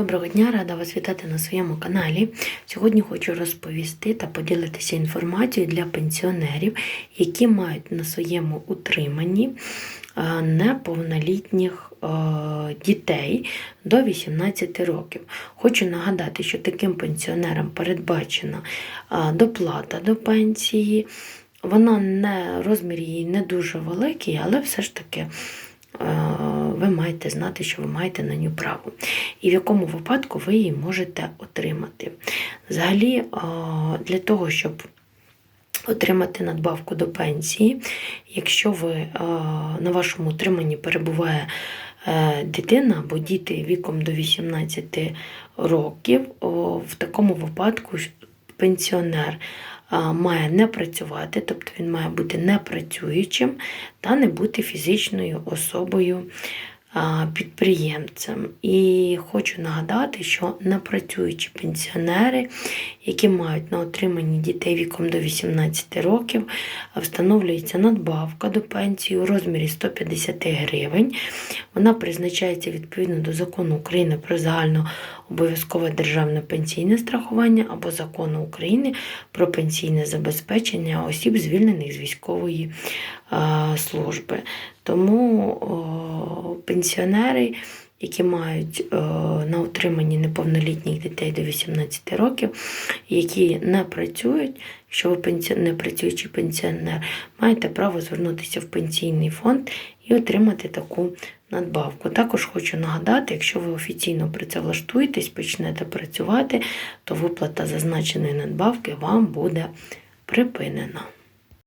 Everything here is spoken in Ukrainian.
Доброго дня, рада вас вітати на своєму каналі. Сьогодні хочу розповісти та поділитися інформацією для пенсіонерів, які мають на своєму утриманні е, неповнолітніх е, дітей до 18 років. Хочу нагадати, що таким пенсіонерам передбачена е, доплата до пенсії. Вона не розмір її не дуже великий, але все ж таки. Ви маєте знати, що ви маєте на нього право, і в якому випадку ви її можете отримати. Взагалі, для того, щоб отримати надбавку до пенсії, якщо ви на вашому утриманні перебуває е, дитина або діти віком до 18 років, в такому випадку пенсіонер має не працювати, тобто він має бути непрацюючим та не бути фізичною особою а, підприємцем. І хочу нагадати, що непрацюючі пенсіонери, які мають на отриманні дітей віком до 18 років, встановлюється надбавка до пенсії у розмірі 150 гривень. Вона призначається відповідно до закону України про загально обов'язкове державне пенсійне страхування або закону України про пенсійне забезпечення осіб, звільнених з військової служби. Тому пенсіонери, які мають е, на утриманні неповнолітніх дітей до 18 років, які не працюють, якщо ви не працюючий пенсіонер, маєте право звернутися в пенсійний фонд і отримати таку надбавку. Також хочу нагадати, якщо ви офіційно працевлаштуєтесь, почнете працювати, то виплата зазначеної надбавки вам буде припинена.